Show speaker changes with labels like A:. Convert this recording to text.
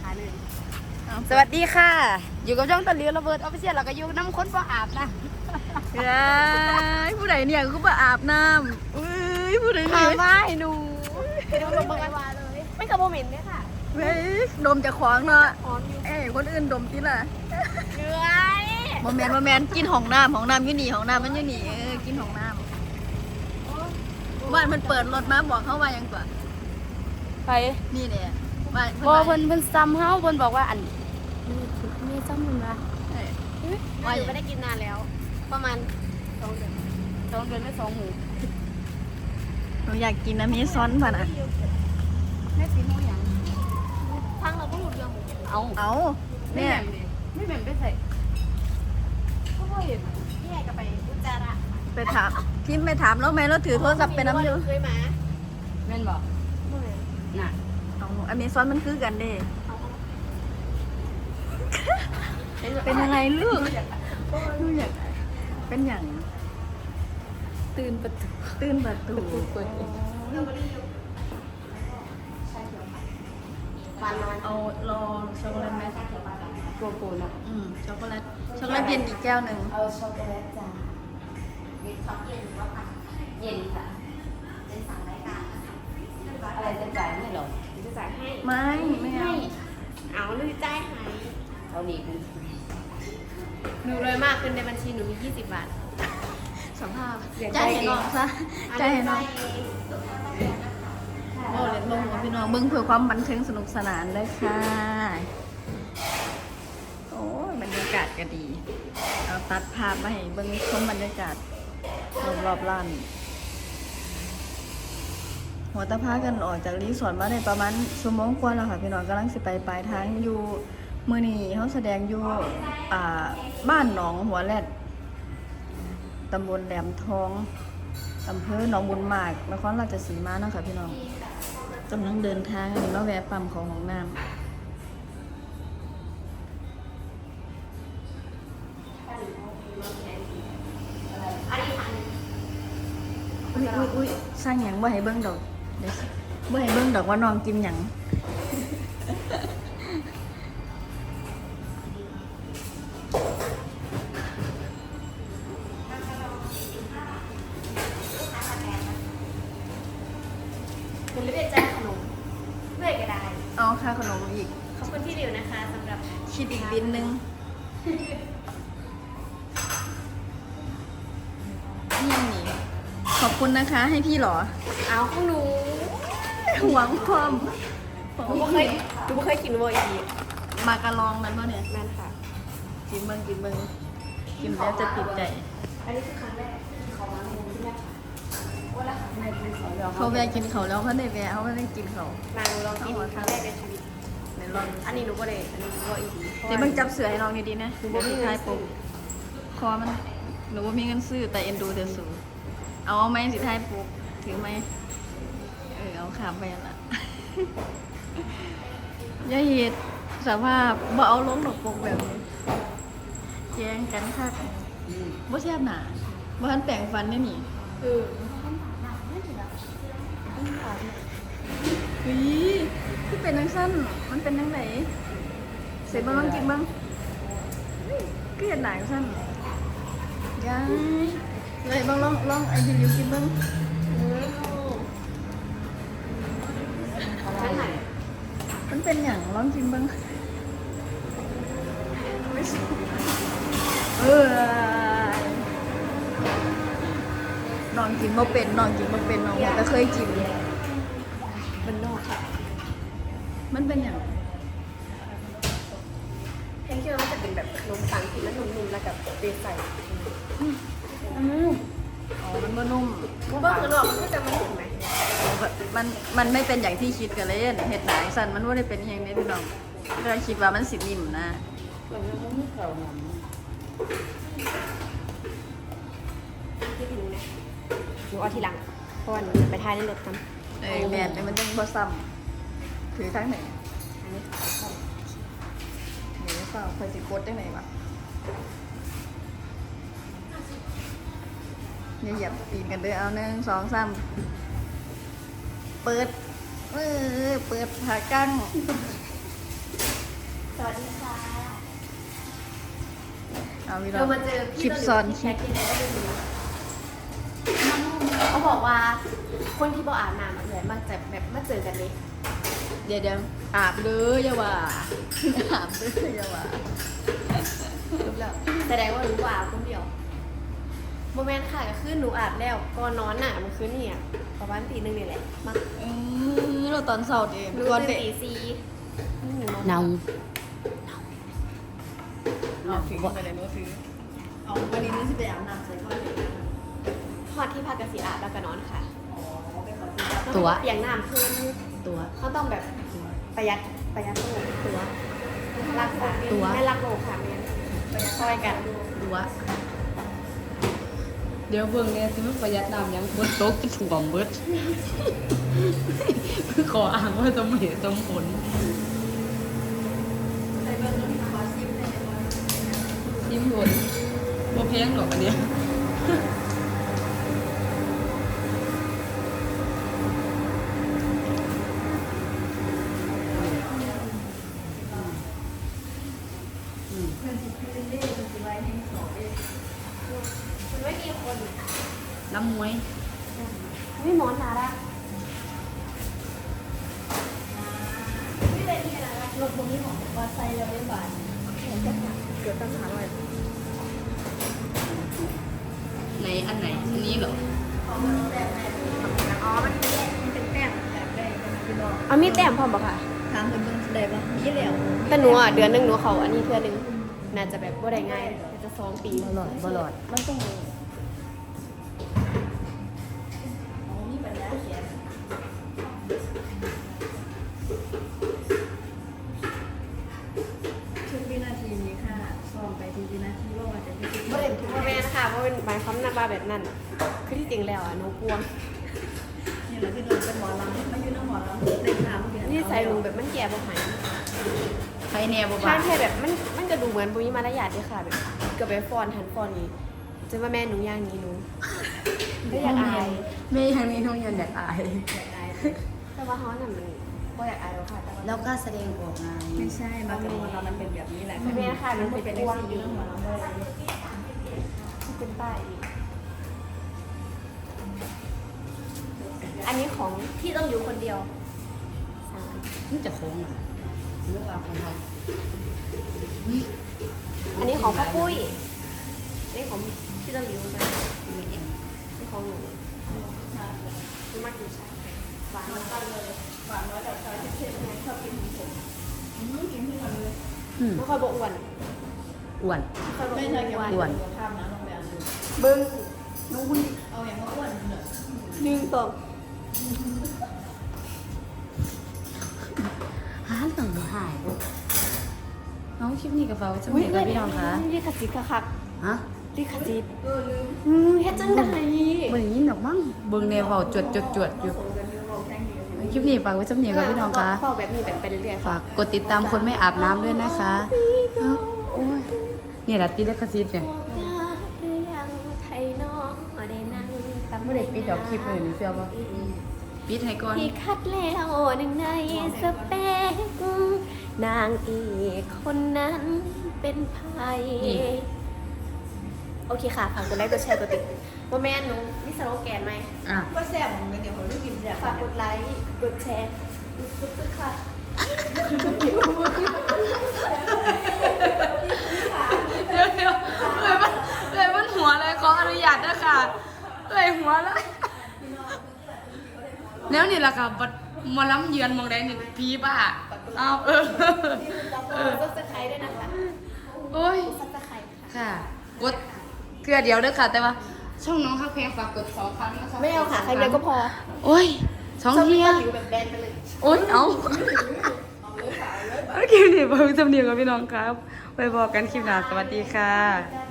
A: ขาหนึ่ง
B: สวัสดีค่ะ อยู่กับช่องตะลือระเบิดออฟฟิเชียลเราก็อยู่น้ำค้นบ่อาบนะ
C: เอ้ยผู้ใดเนี่ยก็มาอาบน้ำเอ้ยผู้ใด
A: ขา
C: เนี่ย
A: ไม้หนูเดี๋ยวลงมากันเลยไม่กระโบเหม็นเนี่ยค่ะ
C: เฮ้ยดมจากขวางเนาะ
A: หอมอยู่
C: เอ้ยคนอื่นดมติล่ะ
A: เหนื่อย
C: โมแมนโมแมนกินของน้ำของน้ำอยู่นี่ของน้ำมันอยู่นี่เออกินของน้ำบ้านมันเปิดรถมาบอกเขาว่าหยังกว่า
B: ไป
C: นี่เนี่ย บ้าน
B: บอเพิ่นเพิ่นซ้ำเฮาเพิ่นบอกว่าอันมีมีซ้ำเพิ่นว่า
C: เอ้ย
A: ว่าอยู่ไม่ได้กินนานแล้ว ประมาณสองเดือน
B: สองเดือนได้สองหมู
C: หนูอยากกินน้ำมีซ้อนป่ะนะ
B: แม่สีโมหยัง
A: พังเราก็หลุดเรื่องหมู
B: เอา
C: เอา
B: ไม่
C: เนี่ย
B: แบ่งดิไม่แบ่งไปใส่ก็บ่เห็น
A: พี่ใหญ่ก็ไปอุจจาระ
C: ไปถามพิมพ์ไปถามแล้วไหมเราถือโทรศัพท์ไปน้ำอยู่
A: เคยมา
B: แม่นบอก
A: เมื่อไหร่
B: น่ะ
C: เอาอเมซอนมันคือกันเด้เป็นอะไรลูกลูกอยากเป็นอย่าง
B: ตื่นประตู
C: ตื่นประตู
B: เปิดเอง
A: วันนอน
C: เอารอช็อกโกแลตไหม
B: โกโก้นะ
C: อืมช็อกโกแลตช็อกโกแลตเย็นอีกแก้วหนึ่ง
B: เอาช็อกโกแลตจ้าเย็นช็อกเย็นหรือว่าปั่นเย็นค่ะ
A: เป็นสั่งรายการนะคะ
B: อะไรจะจ่ายให้เหรอ
A: จะจ่ายให้
C: ไม่ ไม่เอา
A: เอาเลยจ่ายให้
B: เอาดีคุณ
A: หนูรวยมากขึ้นในบัญชีหนูมี20บาท
C: สัมภาษณ์
A: เสียใจ
C: ใจให้น้องซะใจให้น้อง
A: เอง
C: โอ้เล่นลงหัวพี่น้องเบิ้งเพื่อความบันเทิงสนุกสนานเลยค่ะ โอ้ยบรรยากาศก็ดี เอาตัดภาพมาให้เบิ้งชมบรรยากาศรอบๆร้าน หัวตะพากันออกจากรีสอร์ทมาได้ประมาณชั่วโมงกว่าแล้วค่ะพี่น้องกำลังสิไปปลายทางอยู่มื้อนี้เขาแสดงอยู่บ้านหนองหัวแรดตำบลแหลมทองอำเภอหนองบุญมากนครราชสีมาเนาะค่ะพี่น้องกำลังเดินทางนี่มาแวะปั๊มของของน้ำ
A: อุ้
C: ยอุ้ยอุ้ยสร้างหยังบ่ให้เบิ่งดอก เดี๋ยวบ่ให้เบิ่งดอกว่าน้องกินหยัง
A: คุณไม่ได้จ่ายขนมเพื่อก็ได้
C: เอาค่าขนมอีก
A: ขอบคุณที่ดิวนะคะสำหรับ
C: คิดอีกบินนึง คุณนะคะ ให้พี่เหรอ
A: เอาของหนู
C: หวังความ
A: หนูไม่เคยหนูไม่เคยกินโวอีก
C: มากระลองนั้นป่ะเนี่ย
A: นั่นค่ะ
C: กินเบิ่งกินเบิ่งกินแล้วจะติดใจ
A: อันนี้คือครั้งแรกที่เขามาในวงที่แม่ค่ะว่าแล้วในกินเขาแล้ว
C: เขาแวะกินเขาวแล้วเขาได้แวะเขาไม่ได้กินเขาวนา
A: งลองกินครั้งแรกในชีวิต
C: ในรอบ
A: อันนี้หนูก็เลยอันนี้โวอีก
C: เดี๋ยวมึงจับเสือให้น้องดีๆนะหนูบ่มีทายปุ๊บคอมันหนูว่ามีเงินซื้อแต่เอ็นดูเธอสู เอาไหมสิทายปุ๊บถือไหมเออเอาขาไปละอย่าเหตุสภาพบ่เอาลงดอกปกแบบนี้แย่งกันคักบ่แซ่บหนาบ่ทันแปรงฟันได้นี่
A: เออ
C: เฮ้ยที่เป็นจังซั่นมันเป็นจังไดเสร็จบ่ลองกินบ้างเกลียดหนาจังซั่นยาย เลยบ้างลองลองไอ้ดิวกินบ้าง
A: ฉันไหน
C: มันเป็นอย่างลองกินบ้างเออน้องกินบ่เป็นน้องกินบ่เป็นน้องแต่เคยกิน
A: เป็นนอกค่ะ
C: มันเป็นอย่าง
A: เห็นคิดว่ามันจะเป็นแบบขนมปังที่มันนุ่มๆแล้วกับเตใส่
C: อืมอ๋อมันบ่นุ่ม
A: เบอร์คือนอกมันก็จะมันเห็นไหม
C: มันมันไม่เป็นอย่างที่คิดกันเลยอะเห็ดหนาสั่นมันว่าได้เป็นอย่างนี้พี่น้องเราคิดว่ามันสินิ่มนะ
A: ที่ถึงนะหนูเอาทีหลังเพราะว่าหนูจะไปทายในรถกัน
C: เออแมนแต่มันต้องบ่ซ้ำถือทั้งไหน
A: อันนี้
C: เดี๋ยวเปล่าคอยสิกดได้ไหนวะ อย่าเหยียบปีนกันเด้อเอาหนึ่งสองสามเปิดเออเปิดผากั้งเอาพี่น้อ
A: เรา
C: ง
A: มาเจอ
C: คลิปซ้อนคลิป
A: ที่ไหนก็ไม่รู้เขาบอกว่าคนที่บอกอาบน้ำอะเลยมาจะแบบมาเจอกันเลย
C: เดี๋ยวเดี๋ยวอาบเลยอย่าว่าอาบเลยอย่าว่า
A: รู้แล้วแสดงว่ารู้ว่าอาบคนเดียว โมเมนต์ค่ะก็คือหนูอาบแล้วก่อนนอนน่ะมันคือนี่อะประมาณตีหนึงนี่แหละมา
C: เออเราตอนเสาร์เอง
A: รู้
C: ก่อน
A: ตื่น
C: เด็ก
A: ตีสี่อืม
B: เนา
C: เอาถือไปเลยโน้ตถือเอาวันนี้นี่สิไปอาบน้ำใส่ก้อนเลย
A: พอดที่พักกสีอาบแล้วก็นอนค่ะ
C: อ๋อไปขอซื้อ
B: ตัว
A: เปลี่ยนน้ำเพิ่ม
B: ตัว
A: เขาต้องแบบประหยัดประหยัดตัวตัวรักษา
B: ตัว
A: ไม่รักโลกค่ะเมียประหยัดช่วยกัน
B: ตัว
C: เดี๋ยวเบื้องเนี่ยสิมันประหยัดน้ำยังบนโต๊ะถ่วมเบิดคือขออ่างว่าต้องเหตุต้องผลซิมหล่นโบแพงหรอกอันเนี้ยเพื่อนสิเพื่อนเล่นสิไว้ให้สอบเอง
A: มันไม่มีคน
B: น้ำมวย
A: ไม่หมอนหนาละไม่ได้ที่อะไรละรถตรงนี้ของวัดไซเราไม่บานเกือบตั้งหาเลย
B: ไหนอันไหนอันนี้เหรอ
A: อ๋อมันมันเป็นแต้มแบบได้พี่น้องเอามีแต้มพร้อมปะค่ะ
C: ถามเพิ่นเบิ่งได้บ่มีแล้ว
A: แต่หนูอะเดือนหนึงหนูเขาอันนี้เพื่อหนึงน่าจะแบบว่าได้ง่ายน่าจะ สองปี
B: บอลอดบอลอด
A: มันต้อง
C: อ๋อมีปัญญาเขียนทุกวินาทีนี้ค่ะซ้อมไปทุกวินาทีว่าว่าจะเป็น
A: ไม่ได้ทุกแม่นะคะว่าเป็นหมายความนับว่าแบบนั้นอะคือที่จริงแล้วอะหนูกลัว
C: นี่แหละคือโดนเป็นหมอลำมาอยู่ในหมอลำได้ถามเดือน
A: นี่ใส่หนูแบบมันแก่บ่หาย
B: ใครแน่บ่
A: ท่า
B: บ้าน
A: แค่แบบมันมันก็ดูเหมือนบุญมารยาทด้วยค่ะแบบ ก็ไปฟอนทันฟอนนี้จะว่าแม่หนูอย่างนี้หนูไม่อยากอาย
B: แม่ยังนี้น้องยันอยากอาย
A: แต่ว่าเขาน่ะมันก็อยากอายแล้วค่ะแต่ว่า
B: แล้วก็แสดงออกไง
C: ไม่ใช่มาจากหมอลำมันเป็นแบบนี้แหละ
A: ไม่เป็นค่ะมัน
C: เป็
A: เป็นน
C: เป็น
A: ก
C: ก
A: ว้า
C: ว้างง
A: อยู่
C: อยู่ในหมอลำเลย
A: เป็นป้ายอีกอันนี้ของที่ต้องอยู่คนเดียวสาม
B: นี่จะโค้งเหรอเรื่องราวของเรา
A: อันนี้ ของพ่อปุ้ยอันนี้ของที่ต้องอยู่ไป
B: ไม่เอ็น
A: นี่ของหนูนี่มากินชาหวานมันก็เลย
C: หวานน้อยแต่ชอยเช่นๆไงชอบกินของผมอืมกินที่มันเลย
B: อืม
A: ไม่ค่อยบอกอ้วน
B: อ้วน
A: ไม่ค่อยบอก
C: ไม่
A: อ้
C: ใช่เกี่ยว
A: ว
C: กับ
A: น
B: อ้วน
C: ข้ามนะลงไปอ่านดู
A: เบิ้ง
C: น้องคุณเอาอย่างว่าอ้วนเหรอ
A: หนึ่งสอง
B: หาเรื่องบ่หายลูก น้องคลิปนี้กับเราจะมีกับพี่น้องคะ
A: ลิขสิทธิ์คัก
B: ฮะ
A: ๆลิขสิทธิ์
C: เออลืม
A: อืมเฮ็ดจังได๋
B: เบิ่งยินดอกมั้งเบิ่งแนวเว้าจวดจวดจวดอยู่
C: ส่งกันอยู่เราแข่งดีกัน
B: คลิปนี้ฝากไว้จำเนียงกับพี่น้องคะ
A: เฝ้าแบบนี้แบบไปเรื่อยๆ
B: ฝากกดติดตามคนไม่อาบน้ำด้วยนะคะเอ้าโอ้ยนี่แหละติดลิขสิทธิ์เนี่ย
A: หรือยังไทยน้องบ่ได้นั่งตำ
B: ไม่ได้ปิดดอกคลิปเลยนี่เชื่อป่ะปิดให้ก่อน
A: ที่คัดแล้วหนึ่งในสเปก นางเอกคนนั้นเป็นไผโอเคค่ะฝากกดไลค์กดแชร์กดติดว่าแม่หนูมีสโลแกนไหม
B: อะ
C: ก็แซ่บเหมือนกันเดี๋ยวผมได้กินแซ่บ
A: ฝากกดไลค์กดแชร์กดติดค่ะ
B: เดี๋ยวเดี๋ยวเลยมันเลยมันหัวเลยขออนุญาตด้วยค่ะเลยหัวแล้วแล้วนี่แหละค่ะบัดหมาล้ำเยือนมองได้นี่พีบ้า เอาเออเออ
A: ซับสไครต์ด้วยนะคะ
B: โอ้ย
A: ซับสไครต์ค่ะ
B: กดเกลือเดียวเด้อค่ะ แต่ว่าช่องน้องฮักเพลงฝากกดสองครั้งนะคะ
A: ไม่เอาค่ะใครเดียวก็พอ
B: โอ้ยสองเที่ย
A: แบบแบนไปเลย
B: โอ๊ยเอาโอเคนี่พอจำเนียงกับพี่น้องครับ ไปบอกกันคลิปหน้าสวัสดีค่ะ